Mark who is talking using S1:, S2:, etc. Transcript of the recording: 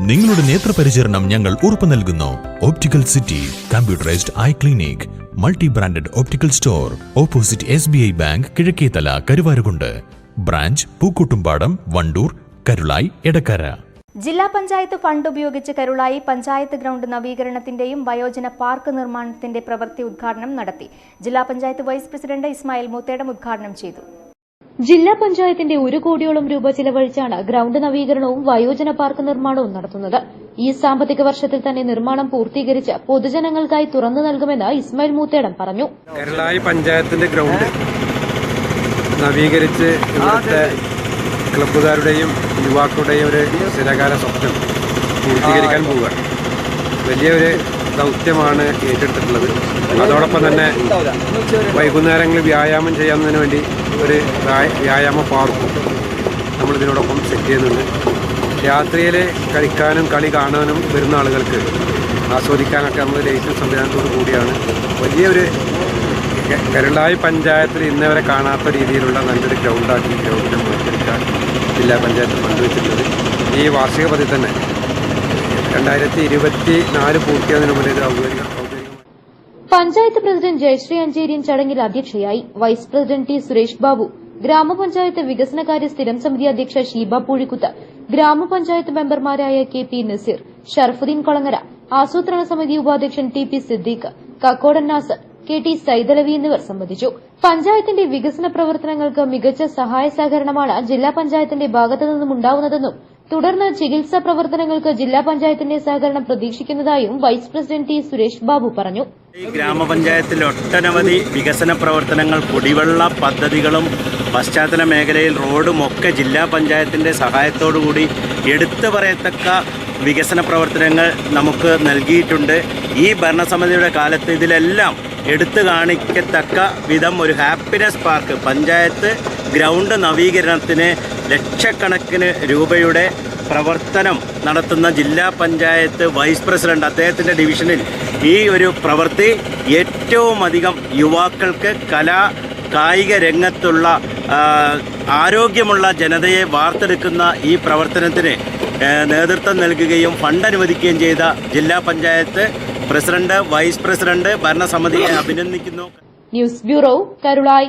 S1: നിങ്ങളുടെ നേത്രപരിചരണം ഞങ്ങൾ ഉറപ്പു നൽകുന്നു. Optical city computerised eye clinic multi branded optical store opposite S B I bank Kizhakkethala Karuvarakundu. Branch Pookkottumpadam Wandoor Karulai Edakkara
S2: ജില്ലാ panchayat fund ഉപയോഗിച്ച് Karulai panchayat ground നവീകരണത്തിന്റെയും വയോജന park നിർമ്മാണത്തിന്റെ പ്രവൃത്തി ഉദ്ഘാടനം നടത്തി. ജില്ലാ പഞ്ചായത്ത് വൈസ് പ്രസിഡന്റ് ഇസ്മായിൽ മൂത്തേടം ഉദ്ഘാടനം ചെയ്തു.
S3: ജില്ലാ പഞ്ചായത്തിന്റെ ഒരു കോടിയോളം രൂപ ചിലവഴിച്ചാണ് ഗ്രൌണ്ട് നവീകരണവും വയോജന പാർക്ക് നിർമ്മാണവും നടത്തുന്നത്. ഈ സാമ്പത്തിക വർഷത്തിൽ തന്നെ നിർമ്മാണം പൂർത്തീകരിച്ച് പൊതുജനങ്ങൾക്കായി തുറന്നു നൽകുമെന്ന് ഇസ്മായിൽ മൂത്തേടം പറഞ്ഞു.
S4: കേരളായി പഞ്ചായത്തിന്റെ ഗ്രൗണ്ട് നവീകരിച്ച് ഇവിടുത്തെ ക്ലബ്ബുകാരുടെയും യുവാക്കളുടെയും ഒരു സ്ഥിരകാല സ്വപ്നം പൂർത്തീകരിക്കാൻ പോവുകയാണ്. വലിയൊരു ദൗത്യമാണ് ഏറ്റെടുത്തിട്ടുള്ളത്. അതോടൊപ്പം തന്നെ വൈകുന്നേരങ്ങളിൽ വ്യായാമം ചെയ്യാവുന്നതിന് വേണ്ടി ഒരു വ്യായാമ പാർക്കും നമ്മളിതിനോടൊപ്പം സെറ്റ് ചെയ്യുന്നുണ്ട്. രാത്രിയിൽ കളിക്കാനും കളി കാണാനും വരുന്ന ആളുകൾക്ക് ആസ്വദിക്കാനൊക്കെ നമ്മൾ ലൈസൻസ് സംവിധാനത്തോടു കൂടിയാണ്. വലിയൊരു കരുളായി പഞ്ചായത്തിൽ ഇന്നവരെ കാണാത്ത രീതിയിലുള്ള നല്ലൊരു ഗ്രൗണ്ടാക്കി ഗ്രൗണ്ടിനെ മാറ്റിയെടുക്കാൻ ജില്ലാ പഞ്ചായത്ത് പങ്കുവച്ചിട്ടുള്ളത് ഈ വാർഷിക പതി തന്നെ രണ്ടായിരത്തി ഇരുപത്തി നാല് പൂർത്തിയാകുന്നതിന് ഇത്
S3: പഞ്ചായത്ത് പ്രസിഡന്റ് ജയശ്രീ അഞ്ചേരിയൻ ചടങ്ങിൽ അധ്യക്ഷയായി vice president T Suresh Babu ഗ്രാമപഞ്ചായത്ത് വികസനകാര്യ സ്ഥിരം സമിതി അധ്യക്ഷ ഷീബ പൂഴിക്കുത്ത് ഗ്രാമപഞ്ചായത്ത് മെമ്പർമാരായ കെ പി നസീർ ഷർഫുദ്ദീൻ കൊളങ്ങര ആസൂത്രണ സമിതി ഉപാധ്യക്ഷൻ T P Siddique Kakkodan Nasar K T Saithalavi എന്നിവർ സംബന്ധിച്ചു. പഞ്ചായത്തിന്റെ വികസന പ്രവർത്തനങ്ങൾക്ക് മികച്ച സഹായ സഹകരണമാണ് ജില്ലാ പഞ്ചായത്തിന്റെ ഭാഗത്തു നിന്നും ഉണ്ടാവുന്നതെന്നും തുടർന്ന് ചികിത്സാ പ്രവർത്തനങ്ങൾക്ക് ജില്ലാ പഞ്ചായത്തിന്റെ സഹകരണം പ്രതീക്ഷിക്കുന്നതായും vice president T Suresh Babu പറഞ്ഞു.
S5: ഈ ഗ്രാമപഞ്ചായത്തിൽ ഒട്ടനവധി വികസന പ്രവർത്തനങ്ങൾ കുടിവെള്ള പദ്ധതികളും പശ്ചാത്തല മേഖലയിൽ റോഡും ഒക്കെ ജില്ലാ പഞ്ചായത്തിന്റെ സഹായത്തോടുകൂടി എടുത്തു പറയത്തക്ക വികസന പ്രവർത്തനങ്ങൾ നമുക്ക് നൽകിയിട്ടുണ്ട്. ഈ ഭരണസമിതിയുടെ കാലത്ത് ഇതിലെല്ലാം എടുത്തു കാണിക്കത്തക്ക വിധം ഒരു ഹാപ്പിനെസ് പാർക്ക് പഞ്ചായത്ത് ഗ്രൗണ്ട് നവീകരണത്തിന് ലക്ഷക്കണക്കിന് രൂപയുടെ പ്രവർത്തനം നടത്തുന്ന ജില്ലാ പഞ്ചായത്ത് വൈസ് പ്രസിഡന്റ് അദ്ദേഹത്തിന്റെ ഡിവിഷനിൽ ഈ ഒരു പ്രവൃത്തി ഏറ്റവും അധികം യുവാക്കൾക്ക് കലാ കായിക രംഗത്തുള്ള ആരോഗ്യമുള്ള ജനതയെ വാർത്തെടുക്കുന്ന ഈ പ്രവർത്തനത്തിന് നേതൃത്വം നൽകുകയും ഫണ്ട് അനുവദിക്കുകയും ചെയ്ത ജില്ലാ പഞ്ചായത്ത് പ്രസിഡന്റ് വൈസ് പ്രസിഡന്റ് ഭരണസമിതിയെ അഭിനന്ദിക്കുന്നു.
S3: News bureau Karulai.